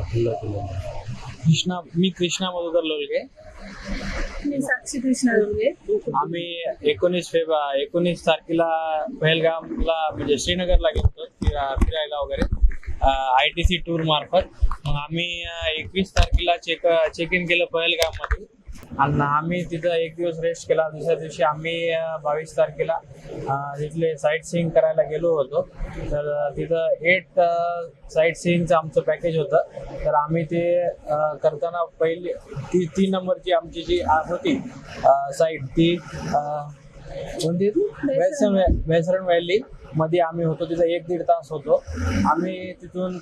हल्ला केला. कृष्णा मी कृष्णा मधुकर लोलगे. मी साक्षी कृष्णा दुर्गे आम्ही एकोणीस फेब एकोणीस तारखेला पहलगामला म्हणजे श्रीनगरला गेलो फिरा फिरायला वगैरे आय टी सी टूर मार्फत. मग आम्ही एकवीस तारखेला चेक चेक इन केलं पहलगाममध्ये. आणि आम्ही तिथं एक दिवस रेस्ट केला. दुसऱ्या दिवशी आम्ही बावीस तारखेला तिथले साईट सीईंग करायला गेलो होतो. तर तिथं एट साईट सीईंगचं आमचं पॅकेज होतं. तर आम्ही ते करताना पहिली ती तीन नंबरची आमची जी आ- होती साईट ती कोणती वेसरण व्हॅली मध्ये आम्ही होतो. तिथं एक दीड तास होतो. आम्ही तिथून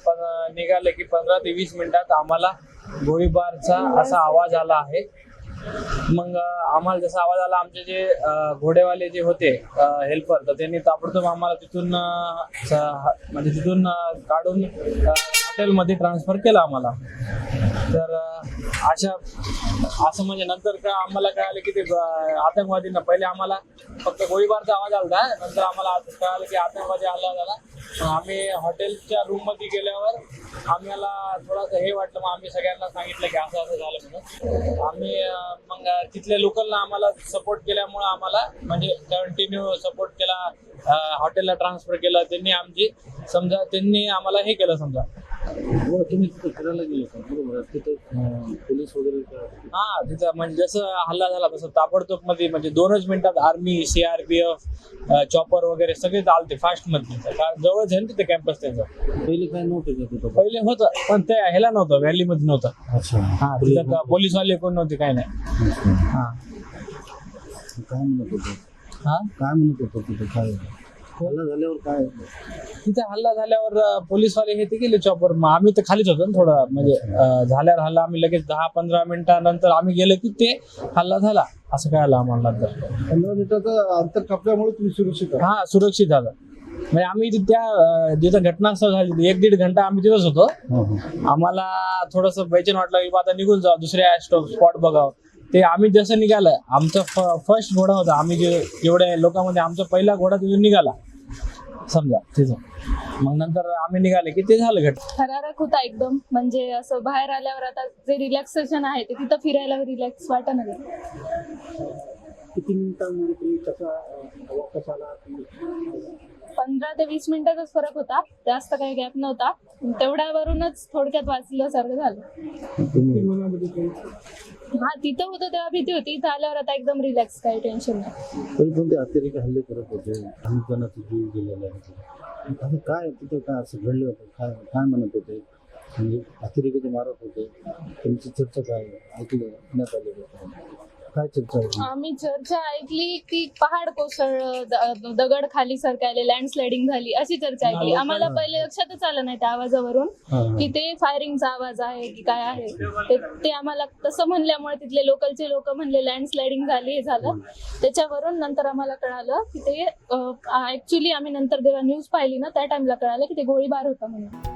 निघाले की पंधरा ते वीस मिनिटात आम्हाला गोळीबारचा असा आवाज आला आहे. मग आम्हाला जसा आवाज आला आमचे जे घोडेवाले जे होते हेल्पर तर त्यांनी ताबडतोब आम्हाला तिथून म्हणजे तिथून काढून हॉटेलमध्ये ट्रान्सफर केलं आम्हाला. तर अशा असं म्हणजे नंतर का आम्हाला कळालं की ते आतंकवादींना पहिले आम्हाला फक्त गोळीबारचा आवाज आला नंतर आम्हाला कळालं की आतंकवादी आला झाला. आम्ही हॉटेलच्या रूममध्ये गेल्यावर आम्हाला थोडंसं हे वाटलं मग आम्ही सगळ्यांना सांगितलं की असं असं झालं म्हणून. आम्ही मग तिथल्या लोकलना आम्हाला सपोर्ट केल्यामुळं आम्हाला म्हणजे कंटिन्यू सपोर्ट केला हॉटेलला ट्रान्सफर केलं. त्यांनी आमची समजा त्यांनी आम्हाला हे केलं समजा. बरं तुम्ही तिथं फिरायला गेले का बरोबर. आहे. तिथं अं, पोलीस वगैरे का- हा तिथं म्हणजे जसं हल्ला झाला तसं ताबडतोबमध्ये म्हणजे दोनच मिनिटात आर्मी सीआरपीएफ चॉपर वगैरे सगळे आलते फास्टमध्ये कारण जवळच आहे ना तिथे कॅम्पस त्यांचं. पहिले काय नव्हते का तिथं? पहिले होतं पण ते ह्याला नव्हतं व्हॅली मध्ये नव्हतं. अच्छा. हा तिथं का- पोलीसवाले कोण नव्हते काय नाही. अच्छा. हा. काय म्हणत होतं? हा? काय म्हणत होतं तिथं? काय? हल्ला झाल्यावर काय? तिथे हल्ला झाल्यावर पोलीसवाले हे ते गेले चॉपर मग. आम्ही तर खालीच होतो ना थोडं म्हणजे झाल्यावर हल्ला आम्ही लगेच दहा पंधरा मिनिटानंतर आम्ही गेलो की ते हल्ला झाला. असं कळालं आम्हाला नंतर? पंधरा मिनिटाचं अंतर कापल्यामुळे तुम्ही सुरक्षित आहात. हा सुरक्षित झालं म्हणजे आम्ही त्या अं, जिथं घटनास्थळ झाली होती, एक दीड घंटा आम्ही तिथंच होतो. आम्हाला थोडस बेचैन वाटलं की बा आता निघून जाऊ दुसऱ्या स्पॉट बघावं. ते आम्ही जसं निघालं आमचा फर्स्ट घोडा होता. आम्ही जे एवढ्या लोकांमध्ये आमचा पहिला घोडा तिथून निघाला. समजा तिथं. मग नंतर आम्ही निघाले की ते झालं घट. थरारक होता एकदम. म्हणजे असं बाहेर आल्यावर आता जे रिलॅक्सेशन आहे ते तिथं फिरायला रिलॅक्स वाटत नाही. किती मिनिटांमध्ये तुम्ही कसा अं, वापस आला? तुम्ही पंधरा ते वीस मिनिटाचाच फरक होता. जास्त काही गॅप नव्हता. तेवढ्यावरूनच थोडक्यात वाचल्यासारखं झालं. तुम्ही हा तिथं होतं तेव्हा भीती होती. इथं आल्यावर आता एकदम रिलॅक्स काही टेन्शन नाही. तरी पण ते अतिरेक हल्ले करत होते. अनेक जणांचा जीव गेलेला आहे असं काय तिथं काय असं घडलं होतं? काय काय म्हणत होते? म्हणजे अतिरेकाचे मारत होते. त्यांची चर्चा काय? ऐकलं ऐकण्यात आले काय चर्चा होती? आम्ही चर्चा ऐकली की पहाड कोसळलं द- दगड खाली सरकायले लँडस्लायडिंग झाली अशी चर्चा ऐकली. आम्हाला पहिले लक्षातच आलं नाही त्या आवाजावरून हा, हा. की ते फायरिंगचा आवाज आहे की काय आहे. ते ते आम्हाला तसं म्हणल्यामुळे तिथले लोकलचे लोक म्हणले लँडस्लायडिंग झाली हे झालं. त्याच्यावरून नंतर आम्हाला कळालं की ते ऍक्च्युली आम्ही नंतर जेव्हा न्यूज पाहिली ना त्या टाइमला कळालं की ते गोळीबार होता म्हणून.